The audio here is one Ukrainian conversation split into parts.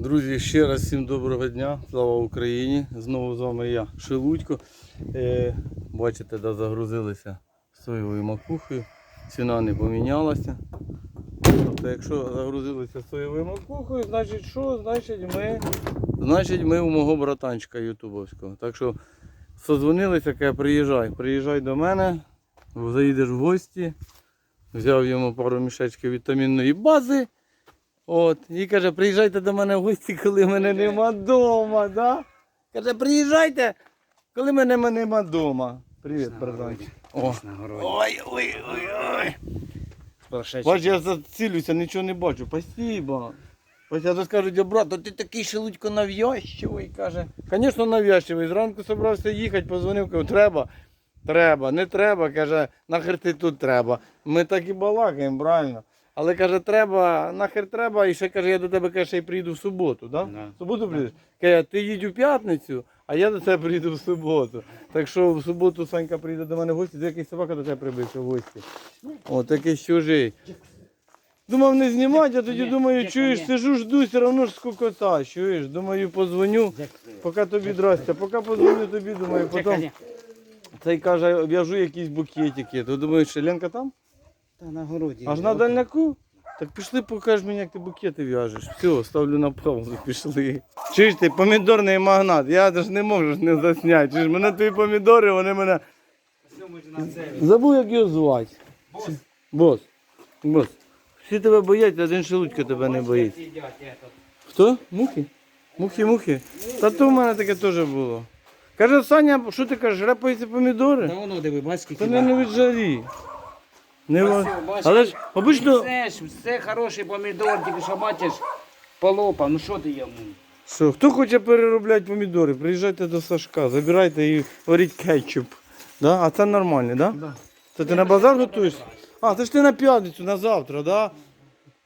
Друзі, ще раз всім доброго дня, слава Україні. Знову з вами я, Шелудько. Е, бачите, де загрузилися соєвою макухою. Ціна не помінялася. Тобто, якщо загрузилися соєвою макухою, значить що? Значить ми, значить ми у мого братанчика ютубовського. Так що созвонилися, каже, приїжджай, приїжджай до мене, заїдеш в гості. Взяв йому пару мішечків вітамінної бази. От, і каже, приїжджайте до мене в гості, коли мене нема вдома, да? Каже, приїжджайте, коли мене нема вдома. Привіт, братанчик. О. На городі. Ой, ой, ой, ой. Прошедший. Бач, я зацілюся, нічого не бачу. Спасибо. Ось я скажуть, брат, то ти такий шелудько нав'язчивий, каже. Звісно, нав'язчивий. Зранку собрався їхати, позвонив, кажу, треба. Треба, не треба, каже, нахер ти тут треба. Ми так і балакаємо, правильно. Але каже, треба, нахер треба, і ще каже, я до тебе каже, ще й приїду в суботу, да? В суботу приїдеш? Каже, ти їдь у п'ятницю, а я до тебе приїду в суботу. Так що в суботу Санька прийде до мене в гості, де якийсь собака до тебе прибився в гості. О, такий чужий. Думав не знімати, а тоді думаю, чуєш, сижу, жду, все одно ж скукота, чуєш. Думаю, позвоню, поки тобі здрасте, поки позвоню тобі, думаю, потім цей каже, в'яжу якісь букетики. То думаю, що Ленка там? Та на городі. Аж на дальняку? Так пішли, покажеш мені, як ти букети в'яжеш. Все, ставлю на паузу, пішли. Чуєш ти, помідорний магнат, я ж не можу ж не засняти. Чуєш, мене твої помідори, вони мене. Забув, як його звати. Бос. Бос. Бос. Всі тебе бояться, один шелудько тебе не боїться. Хто? Мухи? Мухи, мухи. Та то в мене таке теж було. Каже, Саня, що ти кажеш, репаються помідори? Та воно диви, бач, скільки. Та не, не від жарі. Не ва- бачиш, Але ж обично. Це ж, це хороший помідор, тільки що бачиш, полопав, ну що ти йому? Що, хто хоче переробляти помідори, приїжджайте до Сашка, забирайте і варіть кетчуп. Да? А це нормально, да? Да. Це ти на базар готуєшся? А, це ж ти на п'ятницю, на завтра, да?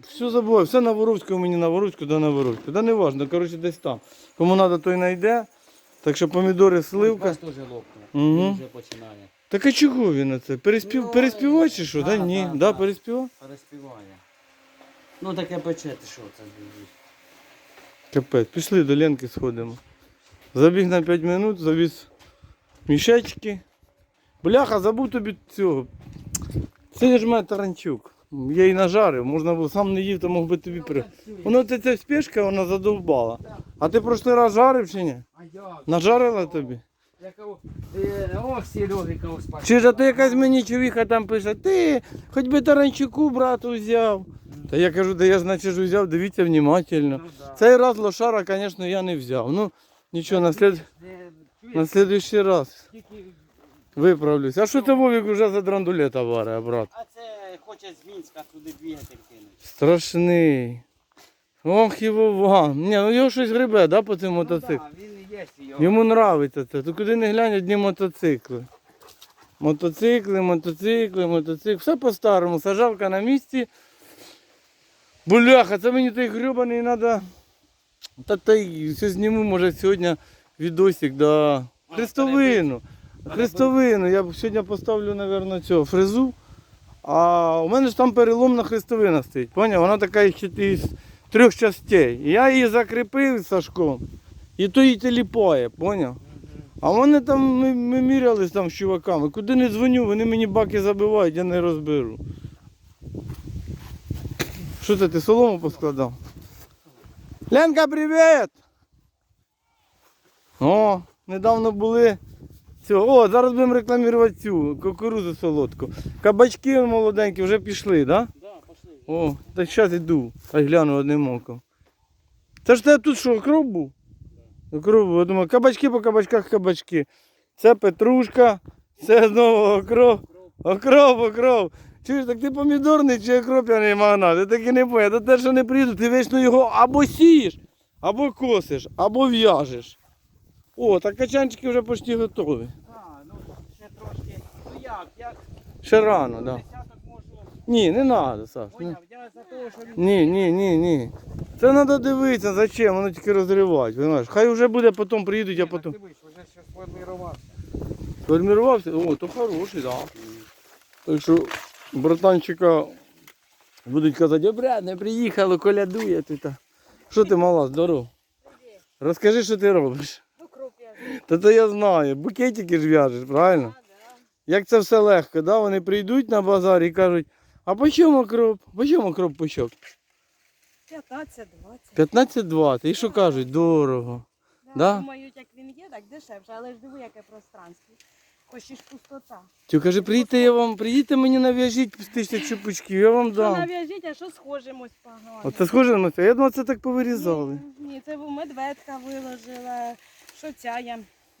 Все забуваю, все на Воровську, мені на Воровську, да на Воровську. Да не важно, коротше, десь там. Кому треба, той знайде. Так що помідори, сливка. Теж лопнув. Мгм. Вже починає. Так а чого він на це? Переспів... Ну, Переспівай чи що? Да, да, ні. да, Да, да. переспівав? Розпіває. Ну таке пече, ти що це будеш? Капець, пішли до Ленки сходимо. Забіг на 5 минут, завіз мішечки. Бляха, забув тобі цього. Це ж мене таранчук. Я її нажарив, можна було, сам не їв, то мог би тобі при. Воно це ця спешка, вона задовбала. А ти прошлий раз жарив чи ні? Нажарила тобі? Ох, Сережика. Чи ж то якась мені човіха там пише, ти хоч би таранчуку брату взяв. Та я кажу, да я ж взяв, дивіться внимательно. Ну, да. Цей раз лошара, звісно, я не взяв. Ну, нічого, на, слід... На слідуючий раз виправлюсь. А що ти Вовік вже за драндулета варить, брат? А це хоче з Мінська туди двигатель кинути. Страшний. Ох і Вован. Ні, ну його щось грибе, да, по цьому мотоциклу? Ну, Йому нравиться це. То куди не глянь, одні мотоцикли. Мотоцикли, мотоцикли, мотоцикли. Все по-старому. Сажалка на місці. Бляха, це мені той грибаний треба. Та та й все зніму, може, сьогодні відосик, да. Хрестовину. Хрестовину. Я сьогодні поставлю, мабуть, цього фрезу. А у мене ж там переломна хрестовина стоїть. Поняв? Вона така ще із трьох частей. Я її закріпив Сашком. І то її теліпає, поняв? А вони там, ми, ми мірялись там з чуваками. Куди не дзвоню, вони мені баки забивають, я не розберу. Що це ти солому поскладав? Ленка, привіт! О, недавно були. Цього. О, зараз будемо рекламувати цю кукурузу солодку. Кабачки молоденькі вже пішли, так? Да? Да, пошли. О, так зараз йду. А гляну одним оком. Це ж тебе тут що, окроп був? Я думаю, кабачки по кабачках кабачки. Це петрушка, це знову окроп. Окроп, окроп. Чуєш, так ти помідорний чи окроп'яний магнат? Я так і не поняв. До те, що не приїду, ти вечно його або сієш, або косиш, або в'яжеш. О, так качанчики вже почти готові. А, ну ще трошки. Ну як, як Ще рано, так. Да. Ні, не треба, Саш. Поняв, я за того, що він Ні, ні, ні, ні. Це треба дивитися, зачем, воно тільки розривати, розумієш? Хай вже буде, потім приїдуть, а потім. Дивись, вже ще сформувався. Формірувався? О, то хороший, так. Да. Так що братанчика будуть казати, обряд, не приїхало, колядує тут. Що ти мала, здоров? Розкажи, що ти робиш. Та то я знаю, букетики ж в'яжеш, правильно? Як це все легко, да? Вони прийдуть на базар і кажуть, а по чому окроп? По чому окроп пучок? 15-20. 15-20. І що кажуть? Дорого. Да? Думають, як він є, так дешевше, але ж диви, яке пространство. Хочеш пустота. Ти каже, приїдьте я вам, приїдьте мені нав'яжіть з тисячі пучків, я вам Що дам. нав'яжіть, а що схожимось погано? Оце схоже на це. Я думав, це так повирізали. Ні, ні, це медведка виложила, що ця я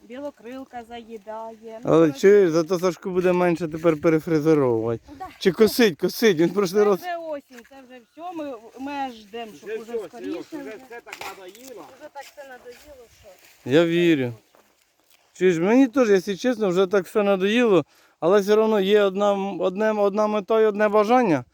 білокрилка заїдає. Ну, Але чуєш, зато Сашку буде менше тепер перефрезеровувати. да. Чи косить, косить. Він прошлий Це раз. вже осінь, це вже все, ми, ми аж ждемо, щоб Вже уже скоріше. Вже Вже, все так надоїло. вже так все надоїло, що. Я вірю. Чуєш, мені теж, якщо чесно, вже так все надоїло, але все одно є одна, одне, одна мета і одне бажання.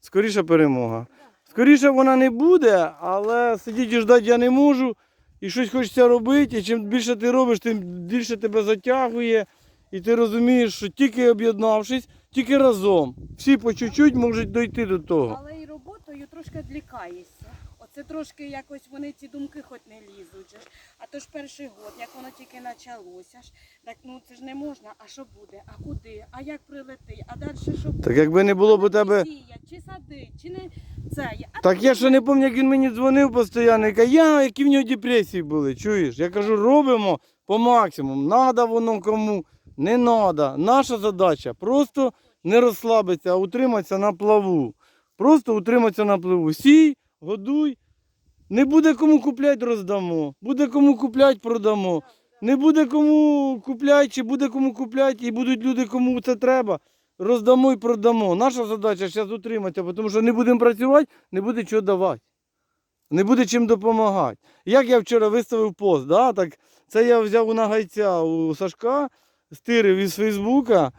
Скоріше перемога. Скоріше вона не буде, але сидіти і ждати я не можу. І щось хочеться робити. І чим більше ти робиш, тим більше тебе затягує. І ти розумієш, що тільки об'єднавшись, тільки разом. Всі по чуть-чуть можуть дойти до того. Але і роботою трошки відлікаєшся. Оце трошки якось вони ці думки хоч не лізуть. А то ж перший год, як воно тільки почалося ж, так ну це ж не можна. А що буде? А куди? А як прилети? А далі що буде? Так якби не було б у тебе. Чи садить, чи не це. А Так я ще не пам'ятаю, як він мені дзвонив постійно. і каже, я, які в нього депресії були, чуєш? Я кажу, робимо по максимуму. Надо воно кому, не надо. Наша задача просто не розслабитися, а утриматися на плаву. Просто утриматися на плаву. Сій, годуй. Не буде кому купляти, роздамо. Буде кому купляти, продамо. Не буде кому купляти, чи буде кому купляти, і будуть люди, кому це треба. Роздамо і продамо. Наша задача зараз утриматися, тому що не будемо працювати, не буде чого давати. Не буде чим допомагати. Як я вчора виставив пост, да? так це я взяв у нагайця у Сашка, стирив із Фейсбука.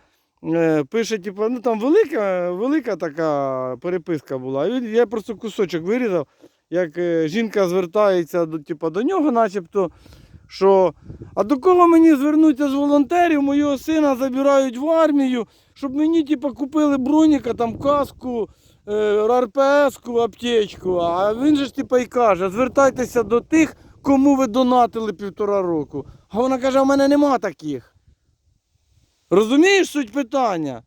Е, пише, типу, ну там велика, велика така переписка була. Я просто кусочок вирізав, як е, жінка звертається до, типу, до нього, начебто, що а до кого мені звернутися з волонтерів? Мого сина забирають в армію, щоб мені типу, купили броніка, там каску, е, РПС-ку, аптечку. А він же ж типу, і каже, звертайтеся до тих, кому ви донатили півтора року. А вона каже, а в мене нема таких. Розумієш суть питання?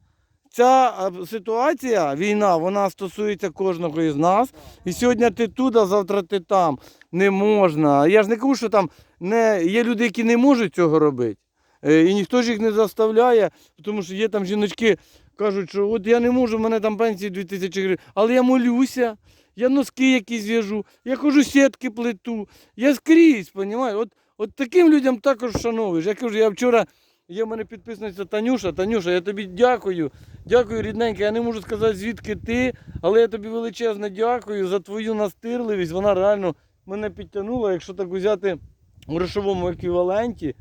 Ця ситуація, війна, вона стосується кожного із нас. І сьогодні ти тут, а завтра ти там. Не можна. Я ж не кажу, що там не... є люди, які не можуть цього робити. Е, І ніхто ж їх не заставляє, тому що є там жіночки, кажуть, що от я не можу, в мене там пенсії 2000 гривень, але я молюся, я носки якісь в'яжу, я хожу сітки плету, я скрізь, понімаєш? От, от таким людям також вшановуєш. Я кажу, я вчора, є в мене підписниця Танюша, Танюша, я тобі дякую, дякую, рідненька. Я не можу сказати, звідки ти, але я тобі величезно дякую за твою настирливість. Вона реально мене підтягнула, якщо так взяти в грошовому еквіваленті.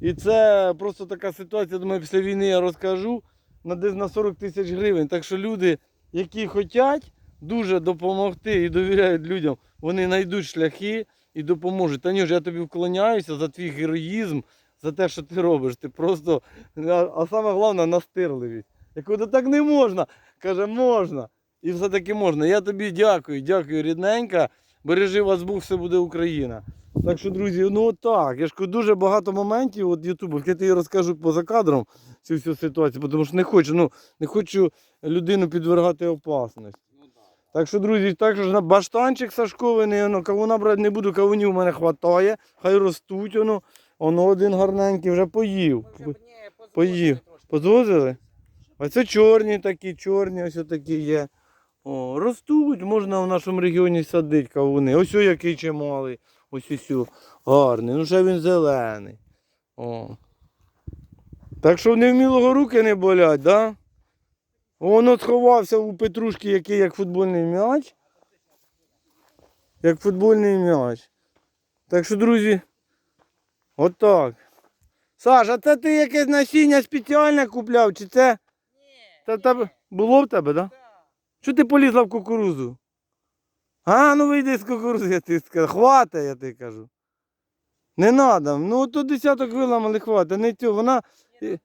І це просто така ситуація, думаю, після війни я розкажу на десь на 40 тисяч гривень. Так що люди, які хочуть дуже допомогти і довіряють людям, вони знайдуть шляхи і допоможуть. Танюш, я тобі вклоняюся за твій героїзм, за те, що ти робиш. Ти просто, а, саме головне, настирливість. Я кажу, «Да так не можна. Каже, можна. І все-таки можна. Я тобі дякую, дякую, рідненька. Бережи вас Бог, все буде Україна. Так що, друзі, ну так. Я ж кажу, дуже багато моментів от Ютубу. Я тобі розкажу поза кадром цю всю ситуацію, тому що не хочу, ну, не хочу людину підвергати опасності. Так що, друзі, так що ж на баштанчик сашковий, воно, кавуна брати не буду, кавунів у мене вистачає, хай ростуть воно. Воно один гарненький вже поїв. Поїв. Подвозили? А це чорні такі, чорні ось такі є. О, ростуть, можна в нашому регіоні садити кавуни. Ось який чималий. Ось ось гарний. Ну ще він зелений. О. Так що в невмілого руки не болять, да? Воно сховався у Петрушки, який як футбольний м'яч. Як футбольний м'яч. Так що, друзі, отак. Саш, а це ти якесь насіння спеціальне купляв, чи це? Це в тебе було в тебе, так? Да? Що ти полізла в кукурузу? А, ну вийди з кукурузи, я тобі скажу. Хвата, я тобі кажу. Не треба. Ну то десяток виламали, хвата. Не цього. Вона. Я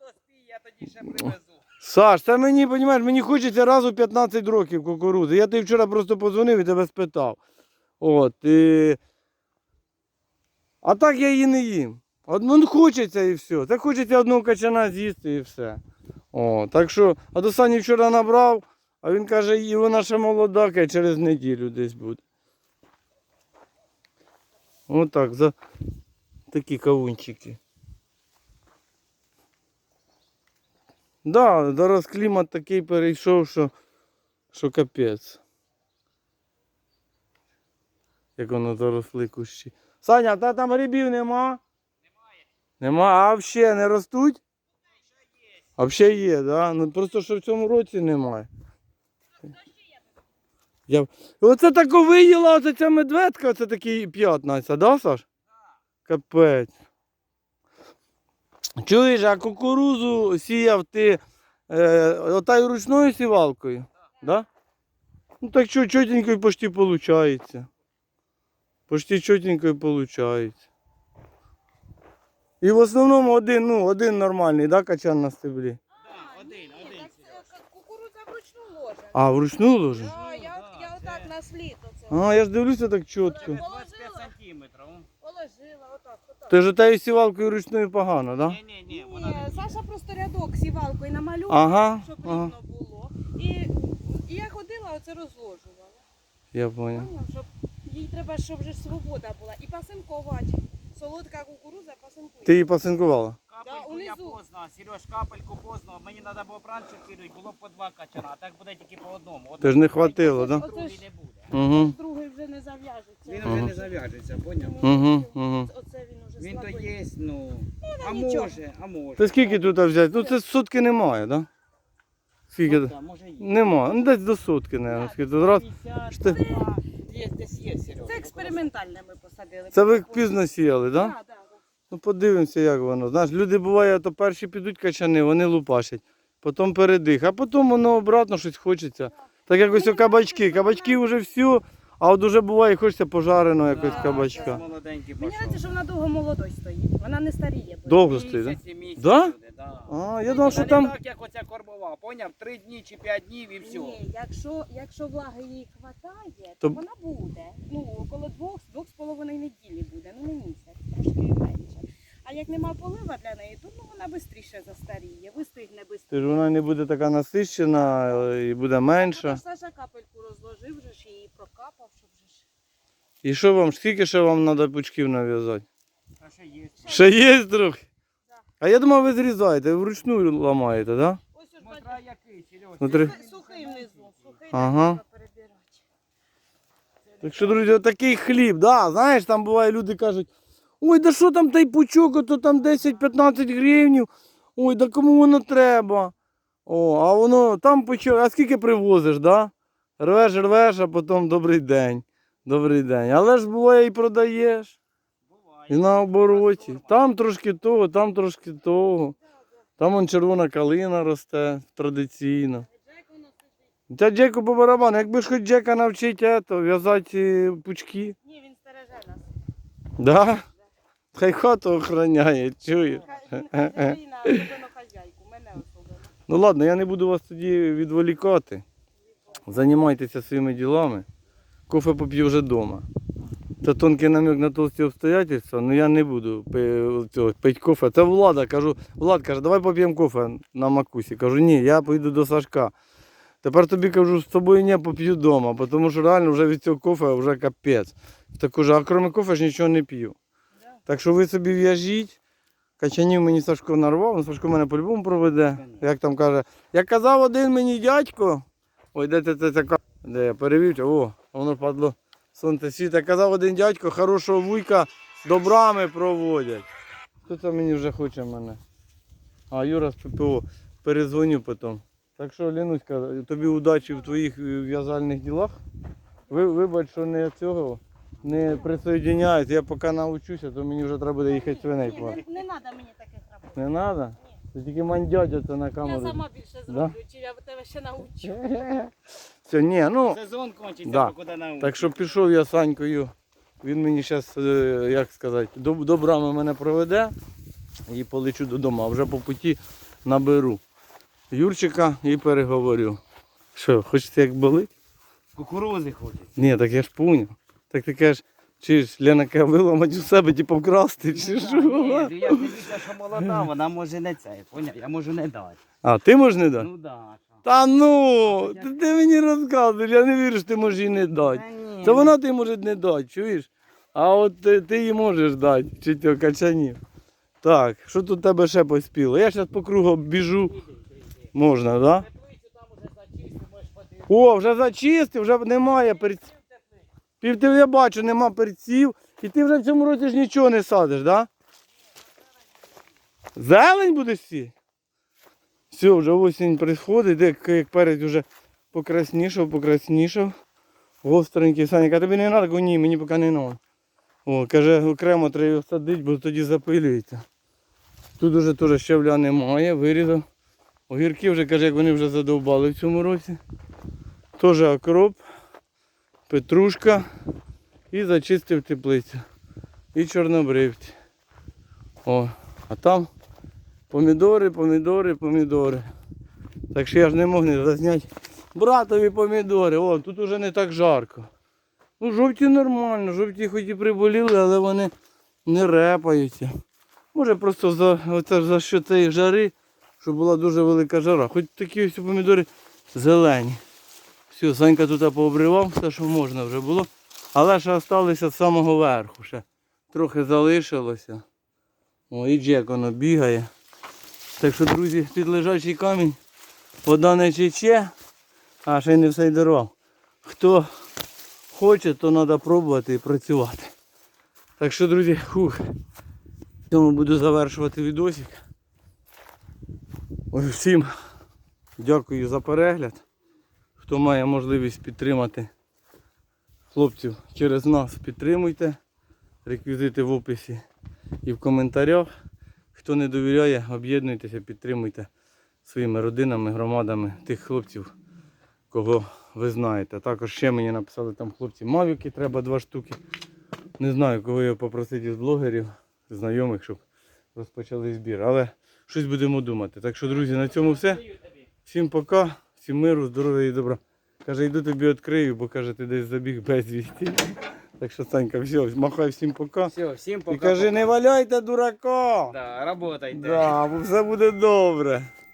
тоді ще привезу. Саш, це мені, розумієш, мені хочеться раз у 15 років кукурузи. Я тобі вчора просто подзвонив і тебе спитав. От, і... А так я її не їм. От, ну, хочеться і все. Так хочеться одного качана з'їсти і все. О, так що, а до Сані вчора набрав, а він каже, і вона ще молода, каже, через неділю десь буде. Отак, за такі кавунчики. Да, зараз клімат такий перейшов, що, що капець. Як воно заросли кущі. Саня, та там грибів нема? Немає. Нема, а взагалі не ростуть? А взагалі є, да? Ну просто що в цьому році немає. Я... Оце тако виїла оце ця медведка, оце такі п'ятна, ця, да, Саш? Капець. Чуєш, а кукурузу сіяв ти е, отаю ручною сівалкою? Да? Ну так чотенько і почти виходить. Почти чотенько і виходить. І в основному один, ну, один нормальний, да, качан на стеблі. Да, один, один. це кукурудза вручну ложить. А, вручну ложиш? Да, я, да, я отак на слід оце. А, я ж дивлюся так чітко. 25 сантиметрів. Положила, отак, отак. Ти ж отею сівалкою ручною погано, так? Да? Ні, ні, ні, вона Ні, Саша просто рядок сівалкою намалював, Ага, щоб ага. рівно було. І, і я ходила, оце розложувала. Я понял. Поняв, щоб їй треба, щоб вже свобода була. І пасинкувати. Солодка кукурудза пасинкує. Ти її пасинкувала? Капельку Да, я унизу. поздно, Сереж, капельку поздно. Мені треба було б раніше кинути, було б по два качана, а так буде тільки по одному. Ти ж не хватило, да? Другий не буде. Угу. Другий вже не зав'яжеться. Він вже не зав'яжеться, поняв? Угу, угу. Оце він уже Він то слабий. є, ну, а нічого. може, а може. Ти скільки тут взяти? Ну це сотки немає, так? Да? Скільки? Ну, да, може є. Нема. Ну десь до сотки, наверное. Скільки тут раз. 50, Що ти- два, Є, десь є, Сереж. Це експериментальне ми посадили. Це ви пізно сіяли, так? Да? Так, так. Ну подивимося, як воно. Знаєш, люди буває, то перші підуть качани, вони лупашать, потім передих, а потім воно обратно щось хочеться. Так якось о кабачки. Кабачки вже все, а от уже буває, хочеться пожареного якось кабачка. Мені здається, що вона довго молодой стоїть. Вона не старіє. Довго стоїть, так? Місяці, місяці Да? Да. А, я думав, що там. так, як оця кормова, поняв? Три дні чи п'ять днів і все. Ні, якщо, якщо влаги їй хватає, то, То- вона буде. Ну, около двох, двох з половиною неділі буде, ну не місяць, трошки менше. А як нема полива для неї, то ну, вона швидше застаріє, вистигне швидше. Ти ж вона не буде така насищена е, і буде менша. Саша капельку розложив, вже ж її прокапав, щоб вже ж. І що вам, скільки ще вам треба пучків нав'язати? А що є? Ще є трохи? А я думав, ви зрізаєте, вручну ламаєте, так? Да? Ось уж Смотря який, Сереж. Смотри. бачите, сухий внизу, сухий Ага. треба перебирати. Так що, друзі, отакий хліб, да, знаєш, там буває, люди кажуть, ой, да що там той пучок, ото там 10-15 гривнів, ой, да кому воно треба. О, а воно там пучок, а скільки привозиш, да? Рвеш, рвеш, а потім добрий день. Добрий день. Але ж буває і продаєш. І на обороті. Там трошки того, там трошки того. Там вон червона калина росте традиційно. Та Джеку по барабану, якби ж хоч Джека навчити то, в'язати е, пучки. Ні, він стереже нас. Да? Хай хату охороняє, чуєш? Ну ладно, я не буду вас тоді відволікати. Займайтеся своїми ділами. Кофе поп'ю вже вдома. Це тонкий намек на толсті обстоятельства, але я не буду пити кофе. Це влада. Кажу, Влад каже, давай поп'ємо кофе на макусі. Кажу, ні, я поїду до Сашка. Тепер тобі кажу, з тобою не поп'ю вдома, тому що реально вже від цього кофе вже капець. Так кажу, а крім кофе ж нічого не п'ю. Так що ви собі в'яжіть. Качанів мені Сашко нарвав, ну Сашко мене по-любому проведе. Як там каже, як казав один мені дядько, ой, де це така, де я перевів, о, воно падло сонце світа. Казав один дядько, хорошого вуйка добрами проводять. Хто це мені вже хоче мене? А, Юра з ППО, перезвоню потім. Так що, Лінуська, тобі удачі в твоїх е, в'язальних ділах. Ви, вибач, що не цього не присоединяюсь. Я поки навчуся, то мені вже треба буде їхати свиней. Не, не треба мені таких робот. Не треба? Це тільки мандядя це на Я сама більше Да? зроблю, чи я тебе ще навчу. Все, ні, ну. Сезон кончиться, Да. покуди на Так що пішов я з Санькою. Він мені зараз, як сказати, до, до брами мене проведе і полечу додому, а вже по путі наберу Юрчика і переговорю. Що, хочете як болить? Кукурузи ходять. Ні, так я ж поняв. Так ти кажеш, чи ж Лена каже, виламати у себе, типу вкрасти, чи Ні, що? ну я дивлюся, що молода, вона може не це, поняв? Я можу не дати. А, ти можеш не дати? Ну да. Та ну, ти, ти мені розказуєш, я не вірю, що ти можеш їй не дати. Та ні, Це ну, вона ти може не дати, чуєш? А от ти, ти їй можеш дати, чи тьо качанів. Так, що тут у тебе ще поспіло? Я зараз по кругу біжу. Можна, так? Да? О, вже зачистив, вже немає перців. Півтив я бачу, нема перців. І ти вже в цьому році ж нічого не садиш, так? Да? Зелень будеш сі? Все, вже осінь приходить, де як- перець вже покраснішав, покраснішав. Гостренький. Саня, а тобі не треба? Ні, мені поки не треба. О, каже, окремо треба садити, бо тоді запилюється. Тут уже теж щавля немає, вирізав. Огірки вже каже, як вони вже задовбали в цьому році. Теж окроп, петрушка і зачистив теплицю. І чорнобривці. О, а там помідори, помідори, помідори. Так що я ж не мог не зазняти. Братові помідори, о, тут уже не так жарко. Ну, жовті нормально, жовті хоч і приболіли, але вони не репаються. Може просто за, оце, за що цієї жари, що була дуже велика жара. Хоч такі ось помідори зелені. Все, Санька тут пообривав, все, що можна вже було. Але ще залишилися з самого верху. Ще трохи залишилося. О, і Джек воно бігає. Так що, друзі, під лежачий камінь вода не тече, а ще й не все й дарував. Хто хоче, то треба пробувати і працювати. Так що, друзі, хух. Цьому буду завершувати відосик. Ой, всім дякую за перегляд. Хто має можливість підтримати хлопців через нас, підтримуйте. Реквізити в описі і в коментарях. Хто не довіряє, об'єднуйтеся, підтримуйте своїми родинами, громадами тих хлопців, кого ви знаєте. Також ще мені написали там хлопці мавіки, треба два штуки. Не знаю, кого я попросити із блогерів, знайомих, щоб розпочали збір. Але щось будемо думати. Так що, друзі, на цьому все. Всім пока, всім миру, здоров'я і добра. Каже, йду тобі відкрию, бо каже, ти десь забіг безвісті. Так що, Санька, все, махай всім пока. Все, всім пока. І кажи, не валяйте дурака. Да, работайте. Да, бо все буде добре.